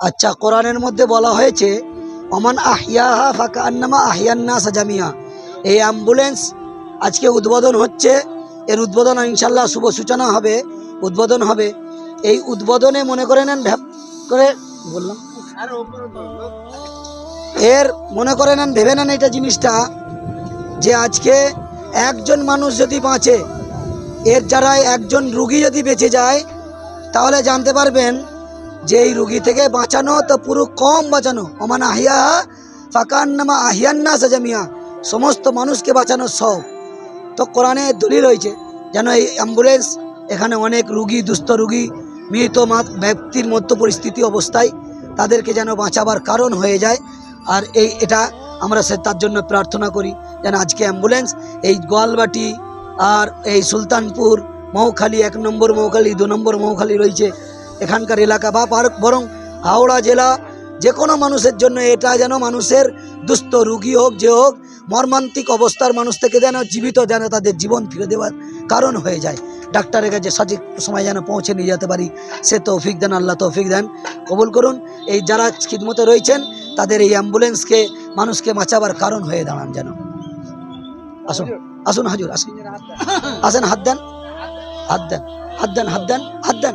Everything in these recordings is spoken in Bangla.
আচ্ছা কোরআনের মধ্যে বলা হয়েছে, অমান আহিয়াহা ফাঁকা আন্নামা আহিয়ান্না সাজামিয়া এই অ্যাম্বুলেন্স আজকে উদ্বোধন হচ্ছে। এর উদ্বোধন ইনশাল্লাহ শুভ সূচনা হবে, উদ্বোধন হবে। এই উদ্বোধনে মনে করে নেন করে বললাম। এর মনে করে নেন, ভেবে নেন এটা জিনিসটা, যে আজকে একজন মানুষ যদি বাঁচে, এর যারা একজন রুগী যদি বেঁচে যায়, তাহলে জানতে পারবেন যে এই রুগী থেকে বাঁচানো, তো পুরো কম বাঁচানো। অমান আহিয়া ফাঁকান নামা আহিয়ান্না সাজামিয়া। সমস্ত মানুষকে বাঁচানো সব। তো কোরআনে দলিল হয়েছে যেন এই অ্যাম্বুলেন্স, এখানে অনেক রুগী, দুস্থ রুগী, মৃত ব্যক্তির মধ্য পরিস্থিতি, অবস্থায় তাদেরকে যেন বাঁচাবার কারণ হয়ে যায়। আর এই, এটা আমরা সে, তার জন্য প্রার্থনা করি, যেন আজকে অ্যাম্বুলেন্স, এই গোয়ালবাটি আর এই সুলতানপুর, মৌখালি এক নম্বর মৌখালি, দু নম্বর মৌখালি রয়েছে এখানকার এলাকা বা বরং হাওড়া জেলা যে কোনো মানুষের জন্য এটা যেন মানুষের দুস্থ রুগী হোক, যে হোক, মর্মান্তিক অবস্থার মানুষ থেকে যেন জীবিত, যেন তাদের জীবন ফিরে দেওয়ার কারণ হয়ে যায়। ডাক্তারের কাছে সঠিক সময় যেন পৌঁছে নিয়ে যেতে পারি, সে তৌফিক দেন, আল্লাহ তৌফিক দেন, কবুল করুন। এই যারা খিদমতে রয়েছেন, তাদের এই অ্যাম্বুলেন্সকে, মানুষকে বাঁচাবার কারণ হয়ে দাঁড়ান যেন। আসুন আসুন হাজুর, আসুন। আসেন, হাত দেন হাত দেন হাত দেন হাত দেন হাত দেন।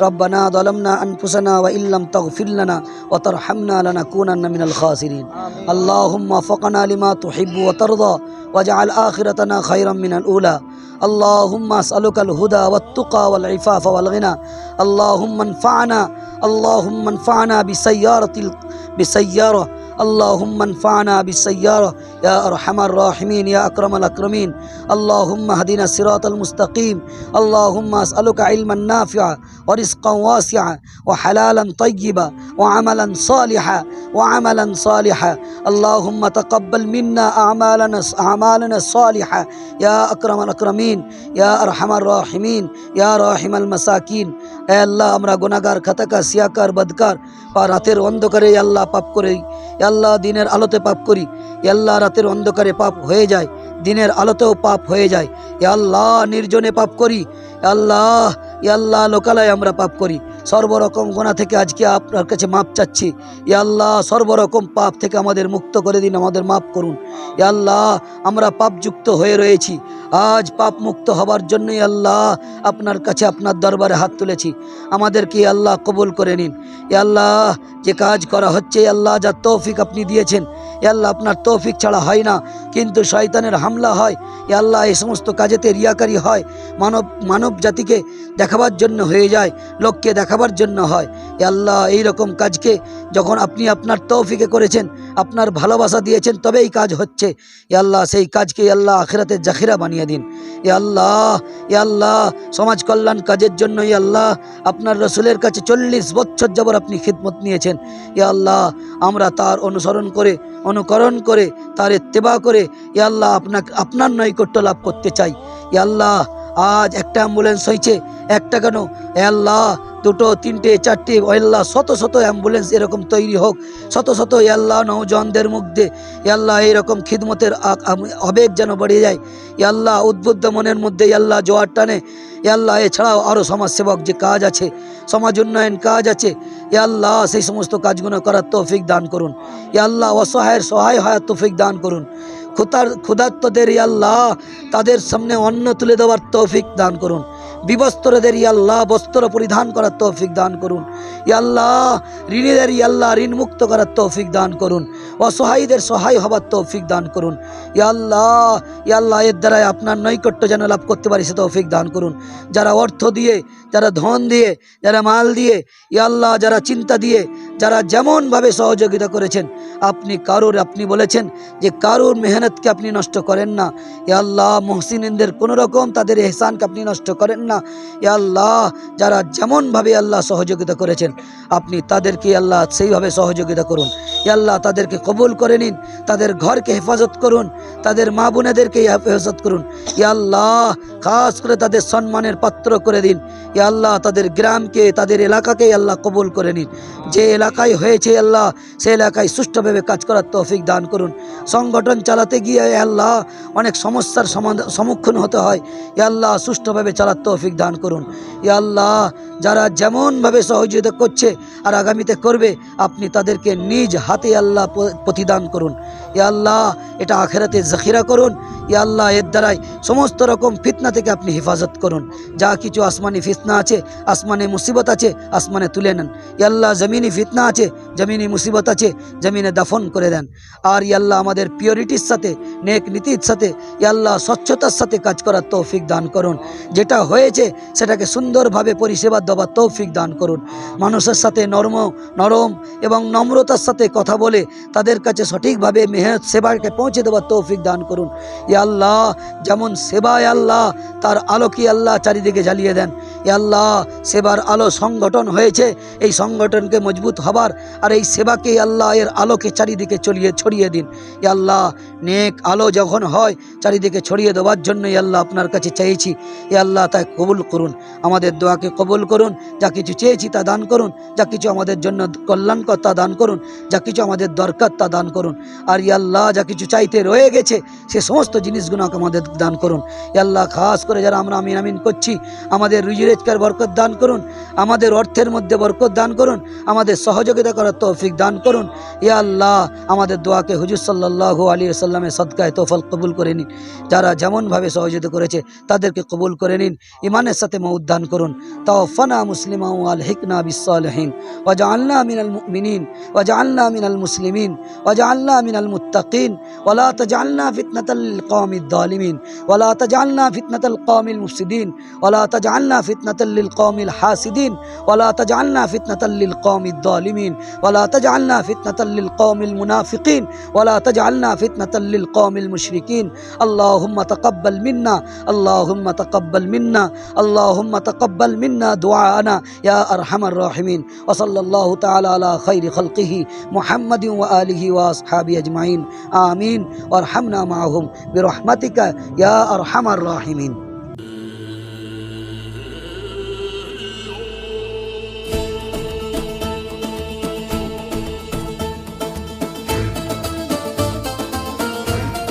ربنا ظلمنا أنفسنا وإن لم تغفر لنا وترحمنا لنكونن من الخاسرين. اللهم وفقنا لما تحب وترضى واجعل آخرتنا خيرا من الأولى. اللهم أسألك الهدى والتقى والعفاف والغنى. اللهم انفعنا اللهم انفعنا بسيارة بسيارة اللهم انفعنا بالسيارة يا أرحم الراحمين يا أكرم الأكرمين اللهم اهدنا الصراط المستقيم اللهم أسألك علما نافعا ورزقا واسعا وحلالا طيبا وعملا صالحا وعملا صالحا اللهم تقبل منا أعمالنا أعمالنا الصالحة يا أكرم الأكرمين يا أرحم الراحمين يا راحم المساكين এ আল্লাহ আমরা গুনাহগার খাতাকার সিয়াকার বদকার বা রাতের অন্ধকারে এ আল্লাহ পাপ করি এ আল্লাহ দিনের আলোতে পাপ করি। এ আল্লাহ রাতের অন্ধকারে পাপ হয়ে যায়, দিনের আলোতেও পাপ হয়ে যায়। এ আল্লাহ নির্জনে পাপ করি। আল্লাহ আল্লাহ লোকালয়ে আমরা পাপ করি। সর্বরকম গোনা থেকে আজকে আপনার কাছে মাপ চাচ্ছি। এ আল্লাহ সর্বরকম পাপ থেকে আমাদের মুক্ত করে দিন, আমাদের মাপ করুন। এ আল্লাহ, আমরা পাপযুক্ত হয়ে রয়েছি। আজ পাপ মুক্ত হবার জন্যই আল্লাহ আপনার কাছে আপনার দরবারে হাত তুলেছি। আমাদেরকে আল্লাহ কবুল করে নিন। এ আল্লাহ যে কাজ করা হচ্ছে আল্লাহ যা তৌফিক আপনি দিয়েছেন, এ আল্লাহ আপনার তৌফিক ছাড়া হয় না। কিন্তু শয়তানের হামলা হয়, এ আল্লাহ এই সমস্ত কাজেতে রিয়াকারি হয়। মানব মানব জাতিকে দেখাবার জন্য হয়ে যায়, লোককে দেখাবার জন্য হয়। আল্লাহ এই রকম কাজকে যখন আপনি আপনার তৌফিকে করেছেন, আপনার ভালোবাসা দিয়েছেন, তবেই কাজ হচ্ছে। আল্লাহ, সেই কাজকে আল্লাহ আখেরাতে জাখিরা বানিয়ে দিন। এ আল্লাহ এ আল্লাহ, সমাজ কল্যাণ কাজের জন্য এ আল্লাহ, আপনার রসুলের কাছে চল্লিশ বছর যাবর আপনি খিদমত নিয়েছেন। এ আল্লাহ, আমরা তার অনুসরণ করে, অনুকরণ করে, তার ইত্তেবা করে এ আল্লাহ, আপনাকে, আপনার নৈকট্য লাভ করতে চাই। এ আল্লাহ, আজ একটা অ্যাম্বুলেন্স হয়েছে একটা কেন? এ আল্লাহ দুটো, তিনটে, চারটে আল্লাহ, শত শত অ্যাম্বুলেন্স এরকম তৈরি হোক। শত শত আল্লাহ, নৌজওয়ানদের মধ্যে আল্লাহ, এইরকম খিদমতের আবেগ যেন বেড়ে যায়। আল্লাহ, উদ্বুদ্ধ মনের মধ্যে আল্লাহ, জোয়ার টানে। আল্লাহ, এছাড়াও আরও সমাজসেবক যে কাজ আছে, সমাজ উন্নয়ন কাজ আছে আল্লাহ, সেই সমস্ত কাজগুলো করার তৌফিক দান করুন। আল্লাহ, অসহায়ের সহায় হওয়ার তৌফিক দান করুন। ক্ষুতার ক্ষুধার্তদের আল্লাহ, তাদের সামনে অন্ন তুলে দেওয়ার তৌফিক দান করুন। বিবস্ত্রদের ইয়াল্লাহ বস্ত্র পরিধান করার তৌফিক দান করুন। ই আল্লাহ ঋণীদের ই আল্লাহ ঋণ মুক্ত করার তৌফিক দান করুন। অসহায়ীদের সহায় হবার তৌফিক দান করুন। ই আল্লাহ ই আল্লাহ, এর দ্বারাই আপনার নৈকট্য যেন লাভ করতে পারি সে তৌফিক দান করুন। যারা অর্থ দিয়ে যারা ধন দিয়ে, যারা মাল দিয়ে আল্লাহ, যারা চিন্তা দিয়ে, যারা যেমনভাবে সহযোগিতা করেছেন, আপনি কারোর, আপনি বলেছেন যে কারোর মেহনতকে আপনি নষ্ট করেন না। এ আল্লাহ মহসিনদের কোনো রকম তাদের এহসানকে আপনি নষ্ট করেন না। এ আল্লাহ, যারা যেমনভাবে আল্লাহ সহযোগিতা করেছেন, আপনি তাদেরকে আল্লাহ সেইভাবে সহযোগিতা করুন। এ আল্লাহ, তাদেরকে কবুল করে নিন, তাদের ঘরকে হেফাজত করুন, তাদের মা বোনেদেরকে হেফাজত করুন। ই আল্লাহ, খাস করে তাদের সম্মানের পাত্র করে দিন। ই আল্লাহ তাদের গ্রামকে, তাদের এলাকাকে আল্লাহ কবুল করে নিন। যে এলাকায় হয়েছে আল্লাহ, সে এলাকায় সুষ্ঠুভাবে কাজ করার তৌফিক দান করুন। সংগঠন চালাতে গিয়ে আল্লাহ, অনেক সমস্যার সম্মুখীন হতে হয়। ই আল্লাহ, সুষ্ঠুভাবে চালার তৌফিক দান করুন। ই আল্লাহ, যারা যেমনভাবে সহযোগিতা করছে আর আগামীতে করবে, আপনি তাদেরকে নিজ হাতে আল্লাহ প্রতিদান করুন। ই আল্লাহ, এটা আখেরাতে জাখিরা করুন। ই আল্লাহ, এর দ্বারাই সমস্ত রকম ফিতনা থেকে আপনি হেফাজত করুন। যা কিছু আসমানি ফিতনা আছে, আসমানে মুসিবত আছে, আসমানে তুলে নেন। ই আল্লাহ, জমিনি ফিতনা আছে, জমিনি মুসিবত আছে, জমিনে দাফন করে দেন। আর ইয়াল্লাহ আমাদের পিওরিটির সাথে, নেক নীতির সাথে ইয়াল্লাহ স্বচ্ছতার সাথে কাজ করার তৌফিক দান করুন। যেটা হয়েছে, সেটাকে সুন্দরভাবে পরিষেবা দেওয়ার তৌফিক দান করুন। মানুষের সাথে নরম নরম এবং নম্রতার সাথে কথা বলে, তাদের কাছে সঠিকভাবে মেহনত, সেবাকে পৌঁছে দেওয়ার তৌফিক দান করুন। ই আল্লাহ, যেমন সেবায় আল্লাহ, তার আলোকে আল্লাহ চারিদিকে জ্বালিয়ে দেন। আল্লাহ সেবার আলো সংগঠন হয়েছে। এই সংগঠনকে মজবুত হবার আর এই সেবাকেই আল্লাহ এর আলোকে চারিদিকে চলিয়ে ছড়িয়ে দিন। আল্লাহ নেক আলো যখন হয়, চারিদিকে ছড়িয়ে দেওয়ার জন্য আল্লাহ আপনার কাছে চাইছি। এ আল্লাহ তাই কবুল করুন, আমাদের দোয়াকে কবুল করুন, যা কিছু চেয়েছি তা দান করুন, যা কিছু আমাদের জন্য কল্যাণকর তা দান করুন, যা কিছু আমাদের দরকার তা দান করুন। আর আল্লাহ যা কিছু চাইতে রয়ে গেছে, সে সমস্ত জিনিসগুলোকে আমাদের দান করুন। আল্লাহ খাস করে যারা আমরা আমিন আমিন করছি, আমাদের রুজিরেজকার বরকত দান করুন, আমাদের অর্থের মধ্যে বরকত দান করুন, আমাদের সহযোগিতা করার তৌফিক দান করুন। ইয়া আল্লাহ আমাদের দোয়াকে হুজুর সাল্লাহ আলী সাল্লামের সদকায় তোফল কবুল করে নিন। যারা যেমনভাবে সহযোগিতা করেছে, তাদেরকে কবুল করে নিন। ইমানের সাথে মউদ্দান করুন। তাও ফনা মুসলিমা আল হিকনা বিসালহীন ওয়াজআলনা মিনাল মুমিনিন। ওয়াজআলনা মিনাল মুসলিমিন। ওয়াজআলনা মিনাল মুত্তাকিন। ওয়ালা তাজআলনা ফিতনাতাল লিলকওমিদ যালিমিন ওয়ালা তাজআলনা ফিতনাতাল কওমিল মুফসিদিন। ওয়ালা তাজআলনা ফিতনাতাল লিলকওমিল হাসিদিন। ওয়ালা তাজআলনা ফিতনাতাল লিলকওমিদ যালিমিন ওয়ালা তাজআলনা ফিতনাতাল লিলকওমিল মুনাফিকিন। ওয়ালা তাজআলনা ফিতনাতাল للقوم المشركين. اللهم تقبل منا اللهم تقبل منا اللهم تقبل منا دعاءنا يا أرحم الراحمين. وصلى الله تعالى على خير خلقه محمد وآله وأصحابه أجمعين. آمين. وارحمنا معهم برحمتك يا أرحم الراحمين.